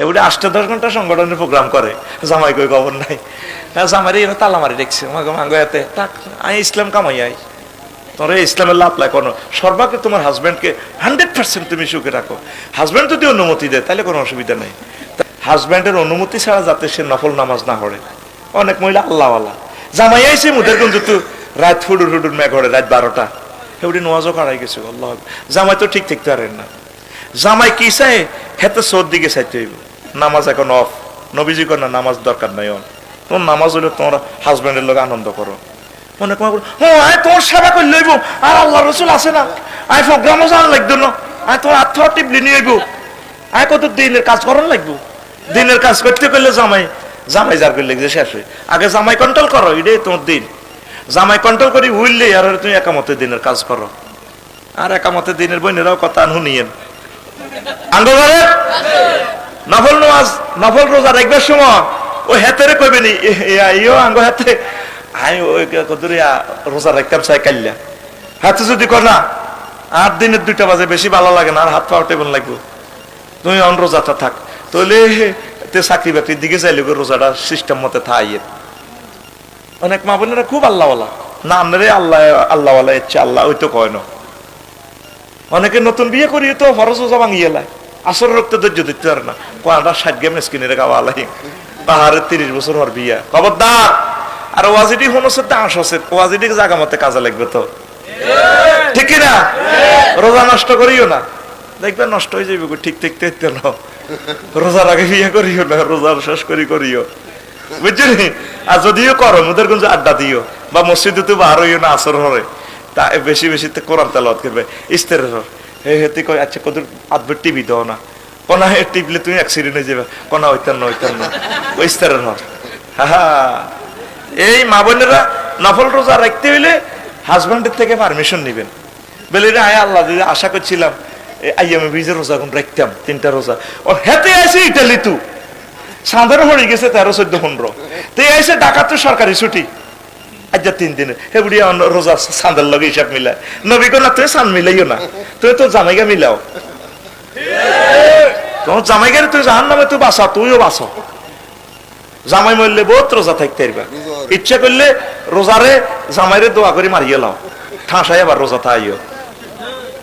এগুলি আটটা দশ ঘণ্টা সংগঠনের প্রোগ্রাম করে। জামাই কই খবর নাই। হ্যাঁ জামাই এরা তালা মারি দেখছে মাগো এতে তাক আই ইসলাম কামাই আই তোর ইসলামের লাভ লাই কোনো সর্বাকে তোমার হাজব্যান্ডকে হান্ড্রেড পার্সেন্ট তুমি সুখে রাখো। হাজব্যান্ড যদি অনুমতি দেয় তাহলে কোনো অসুবিধা নেই। হাজব্যান্ডের অনুমতি ছাড়া যাতে সে নফল নামাজ না পড়ে। অনেক মহিলা আল্লাহওয়ালা। জামাই আইসে মুদের কোন তো রাত ফুডুর ফুডুর মেঘ হরে রাত বারোটা। এগুলি নোয়াজও কাড়াই গেছে, আল্লাহ জামাই তো ঠিক থাকতে পারেন না। জামাই কি চাই হেতে সোর দিকে চাইতে হইব। নামাজ এখন অফ। নবীজি কর না নামাজ দরকার নাই অন। তোমার নামাজ হইলে তোমার হাজব্যান্ডের লোক আনন্দ করো। মনে কমা ও, আয়, তোমার সেবা করে লইব। আর আল্লাহ রসুল আছে না? আয়, প্রোগ্রামও জান লাগতো না। আয় তোমার আত্মটিভলি নিয়ে আইব। আয়, কত দিনের কাজ করার লাগবো? দিনের কাজ করতে করলে জামাই জামাই যার করলে যে শেষ হয়। আগে জামাই কন্ট্রোল করো, এটাই তোমার দিন। জামাই কন্ট্রোল করি উইললে আর তুমি একামতে দিনের কাজ করো। আর একামতে দিনের বোনেরাও কথা শুনিয়েন। আঙ্গলবারে নফল নামাজ, নফল রোজা দেখবার সময় ওই হাতেরে কইবে নি ইয়ো আঙ্গ হাতে। আমি ওই কদুরি রোজা রাখতাম চাই কাল্লা হাতে যদি কর না, আট দিনের দুইটা বাজে, বেশি ভালো লাগে না, আর হাত পাওয়া টেবল লাগবে। তুমি অন রোজাটা থাক। তাহলে তে চাকরি বাকরির দিকে চাইলে রোজাটা সিস্টেম মতে থাইয়ের অনেক মা বোনেরা খুব আল্লাহওয়ালা। না আপনারে আল্লাহ, আল্লাহওয়ালা, ইচ্ছে আল্লাহ, ওই তো কয় না। অনেকে নতুন বিয়ে করি তো ফরজ রোজা ভাঙিয়ে লাই আসর রক্ত ধৈর্য দিতে পারে না। কোয়াটা ষাট গেম স্কিনে রেখা আলাই পাহাড়ের তিরিশ বছর হর বিয়া। খবরদার! আর ওয়াজিডি হনসে দাঁস আছে। ওয়াজিডি জাগা মতে কাজে লাগবে তো? ঠিক না? রোজা নষ্ট করিও না। দেখবে নষ্ট হয়ে যাবে ঠিক ঠিক দেখতে না। রোজার আগে বিয়ে করিও না, রোজার শেষ করি করিও। বুঝলি আর যদিও করো ওদের কোন আড্ডা দিও, বা মসজিদে তো বার হইও না, আসর হরে। তা বেশি বেশি তো কোরআন তেলাওয়াত করবে। ইস্তের হেতে কই আচ্ছা কত আদবে টিভি দাও না। কোনা হে টিপলে তুমি অ্যাক্সিডেন্ট হয়ে যাবে। কোনা, ওইতার না ওইতার না। ওই ইস্তের হর হা এই মা বোনেরা নফল রোজা রাখতে হইলে হাজব্যান্ডের থেকে পারমিশন নিবেন। বলে, রে, আয় আল্লাহ দিদি আশা করছিলাম আইয়ামে বীজের রোজা এখন রাখতাম, তিনটা রোজা। ও হেতে আছে ইটালি তু সাঁদের হয়ে গেছে তেরো, চোদ্দ, পনেরো। তো এসে ডাকাত সরকারি ছুটি। আজ যা তিন দিনে। হে বুড়ি রোজা সাঁদের লগে হিসাব মিলায়। নবী না তুই সান মিলাইও না। তুই তো জামাইগা মিলাও। তোমার জামাইগারে তুই জাহান নামে তুই বাসা তুইও বাসা। জামাই মরলে বহুত রোজা থাকতে পারবা। ইচ্ছা করলে রোজারে জামাইরে দোয়া করে মারিয়ে লাও। ঠাঁসাই আবার রোজা থাইও।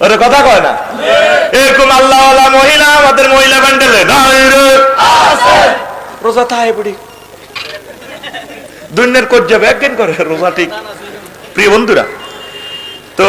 ওরে কথা কয় না? এরকম আল্লাহ মহিলা আমাদের মহিলা ব্যান্ডেলে রোজা থাই বুড়ি। দুনিয়ার যাবে একদিন করে রোজা ঠিক প্রিয় বন্ধুরা তো